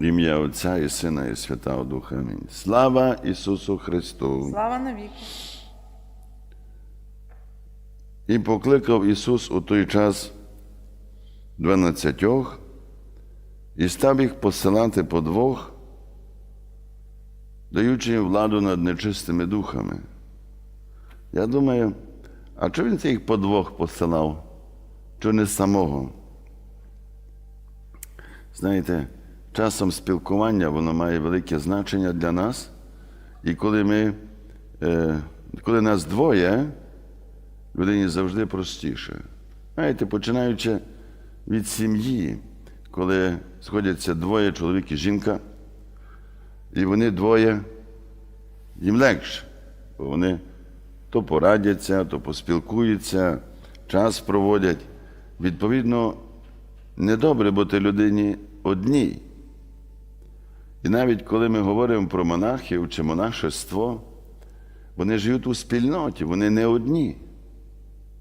Ім'я Отця і Сина, і Святого Духа. Амінь. Слава Ісусу Христу! Слава навіки. І покликав Ісус у той час дванадцятьох і став їх посилати по двох, даючи їм владу над нечистими духами. Я думаю, а чого він цих по двох посилав? Чого не самого? Знаєте, часом спілкування воно має велике значення для нас. І коли ми, е, коли нас двоє, людині завжди простіше. Знаєте, починаючи від сім'ї, коли сходяться двоє чоловік і жінка, і вони двоє, їм легше, бо вони то порадяться, то поспілкуються, час проводять. Відповідно, недобре бути людині одній. І навіть коли ми говоримо про монахів чи монашество, вони живуть у спільноті, вони не одні.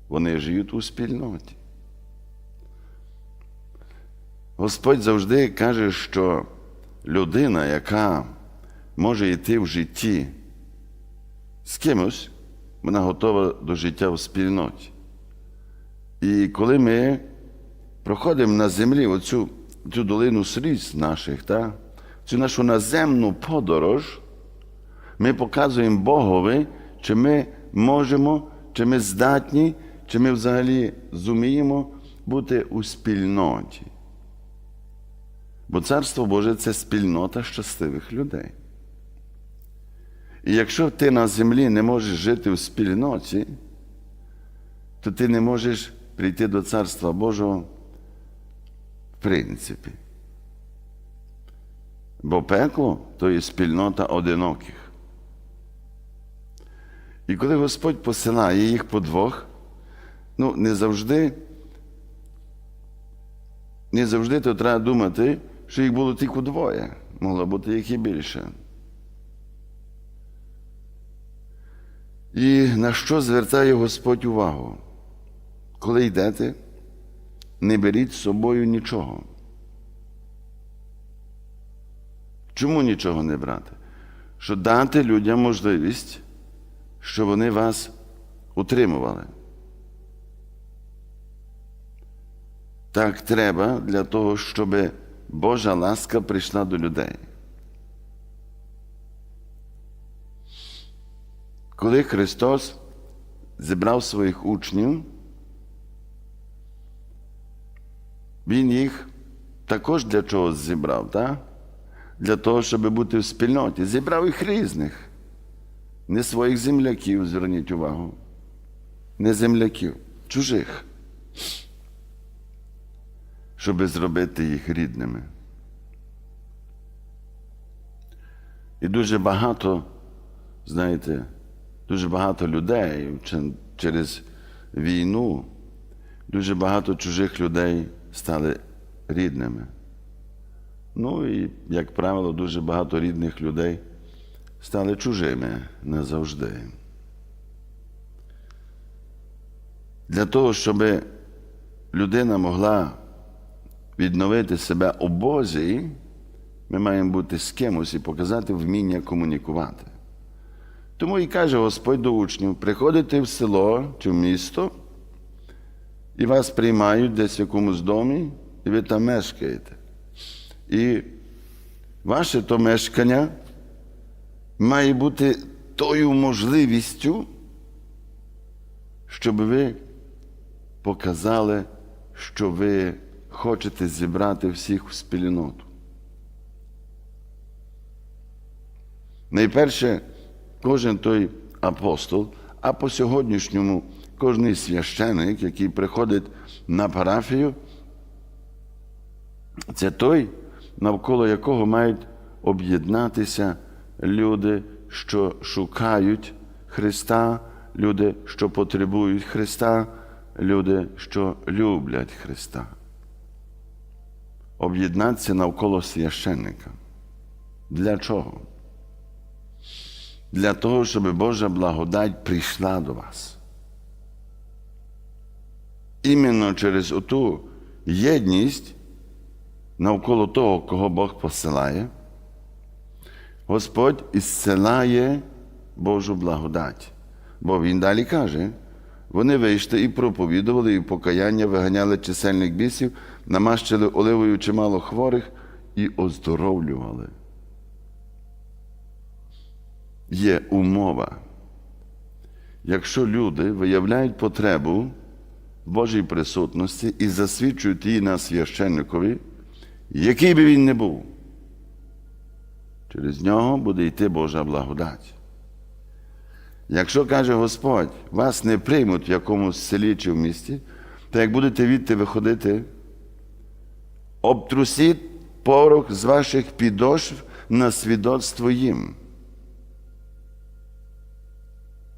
Вони живуть у спільноті. Господь завжди каже, що людина, яка може йти в житті з кимось, вона готова до життя в спільноті. І коли ми проходимо на землі оцю цю долину сліз наших, та, цю нашу наземну подорож, ми показуємо Богові, чи ми можемо, чи ми здатні, чи ми взагалі зуміємо бути у спільноті. Бо Царство Боже це спільнота щасливих людей. І якщо ти на землі не можеш жити в спільноті, то ти не можеш прийти до Царства Божого в принципі. Бо пекло то є спільнота одиноких. І коли Господь посилає їх по двох, ну не завжди, не завжди то треба думати, що їх було тільки двоє, могло бути їх і більше. І на що звертає Господь увагу? Коли йдете, не беріть з собою нічого. Чому нічого не брати? Що дати людям можливість, що вони вас утримували. Так треба для того, щоб Божа ласка прийшла до людей. Коли Христос зібрав своїх учнів, Він їх також для чогось зібрав, так? Для того, щоб бути в спільноті. Зібрав їх різних, не своїх земляків, зверніть увагу, не земляків, чужих, щоб зробити їх рідними. І дуже багато, знаєте, дуже багато людей через війну, дуже багато чужих людей стали рідними. Ну і, як правило, дуже багато рідних людей стали чужими назавжди. Для того, щоб людина могла відновити себе у Бозі, ми маємо бути з кимось і показати вміння комунікувати. Тому і каже Господь до учнів: приходите в село чи в місто, і вас приймають десь в якомусь домі, і ви там мешкаєте. І ваше то мешкання має бути тою можливістю, щоб ви показали, що ви хочете зібрати всіх в спільноту. Найперше, кожен той апостол, а по сьогоднішньому кожний священик, який приходить на парафію, це той, навколо якого мають об'єднатися люди, що шукають Христа, люди, що потребують Христа, люди, що люблять Христа. Об'єднатися навколо священника. Для чого? Для того, щоб Божа благодать прийшла до вас. Іменно через оту єдність навколо того, кого Бог посилає, Господь ісцелає Божу благодать. Бо Він далі каже, вони вийшли і проповідували, і покаяння виганяли чисельних бісів, намащили оливою чимало хворих і оздоровлювали. Є умова. Якщо люди виявляють потребу Божій присутності і засвідчують її на священникові, який би він не був, через нього буде йти Божа благодать. Якщо каже Господь, вас не приймуть в якомусь селі чи в місті, то як будете відти виходити, обтрусіть порох з ваших підошв на свідоцтво їм.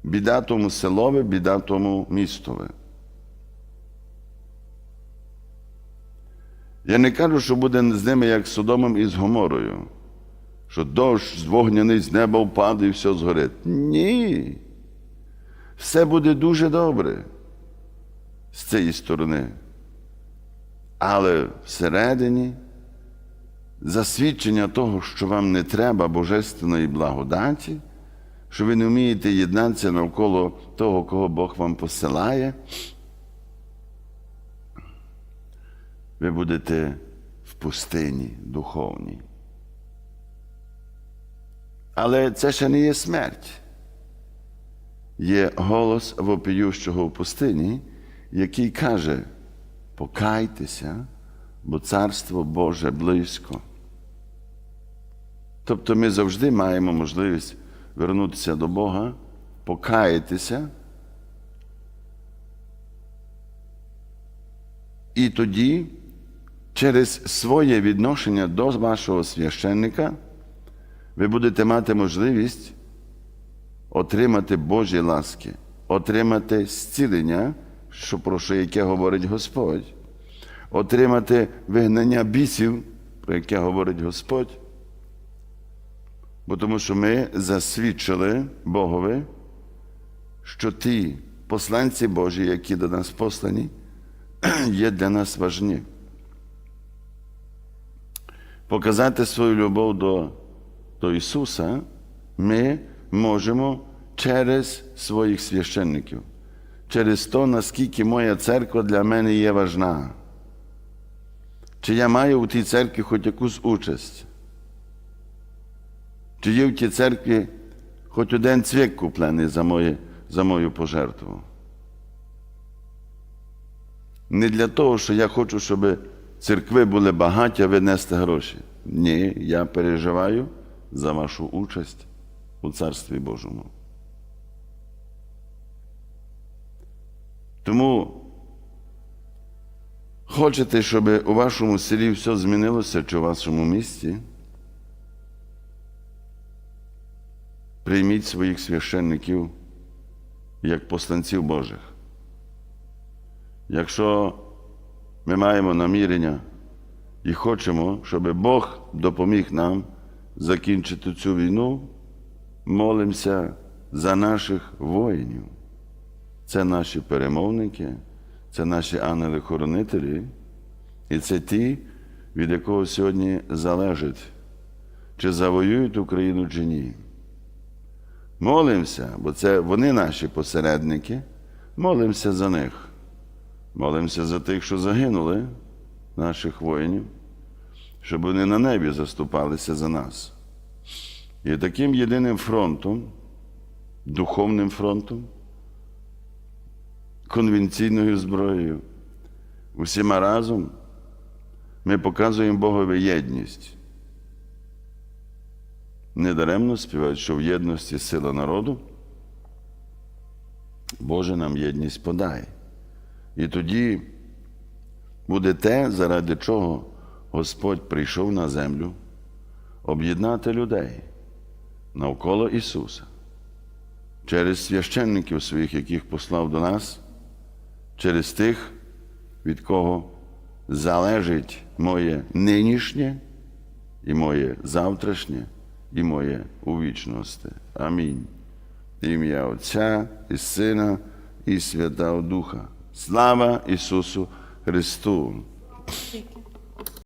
Біда тому селове, біда тому містове. Я не кажу, що буде з ними як з Содомом і з Гоморою, що дощ з вогняний з неба впаде і все згорить. Ні. Все буде дуже добре з цієї сторони. Але всередині засвідчення того, що вам не треба божественної благодаті, що ви не вмієте єднатися навколо того, кого Бог вам посилає, ви будете в пустині духовній. Але це ще не є смерть. Є голос вопіющого в пустині, який каже: покайтеся, бо царство Боже близько. Тобто ми завжди маємо можливість вернутися до Бога, покаятися. І тоді, через своє відношення до вашого священника, ви будете мати можливість отримати Божі ласки, отримати зцілення, що про що яке говорить Господь, отримати вигнання бісів, про яке говорить Господь. Бо тому що ми засвідчили Богові, що ті посланці Божі, які до нас послані, є для нас важні. Показати свою любов до, до Ісуса ми можемо через своїх священників, через те, наскільки моя церква для мене є важна. Чи я маю у тій церкві хоч якусь участь? Чи є в тій церкві хоч один цвік куплений за, моє, за мою пожертву? Не для того, що я хочу, щоб церкви були багаті, а ви нести гроші. Ні, я переживаю за вашу участь у Царстві Божому. Тому хочете, щоб у вашому селі все змінилося чи у вашому місті? Прийміть своїх священників як посланців Божих. Якщо ми маємо намірення і хочемо, щоб Бог допоміг нам закінчити цю війну, молимося за наших воїнів. Це наші перемовники, це наші ангели-хоронителі, і це ті, від якого сьогодні залежить, чи завоюють Україну, чи ні. Молимося, бо це вони наші посередники, молимося за них. Молимося за тих, що загинули, наших воїнів, щоб вони на небі заступалися за нас. І таким єдиним фронтом, духовним фронтом, конвенційною зброєю, усіма разом ми показуємо Богові єдність. Недаремно співають, що в єдності сила народу, Боже нам єдність подай. І тоді буде те, заради чого Господь прийшов на землю, об'єднати людей навколо Ісуса, через священників своїх, яких послав до нас, через тих, від кого залежить моє нинішнє і моє завтрашнє, і моє у вічності. Амінь. Ім'я Отця і Сина, і Святого Духа. Слава Ісусу Христу! Тільки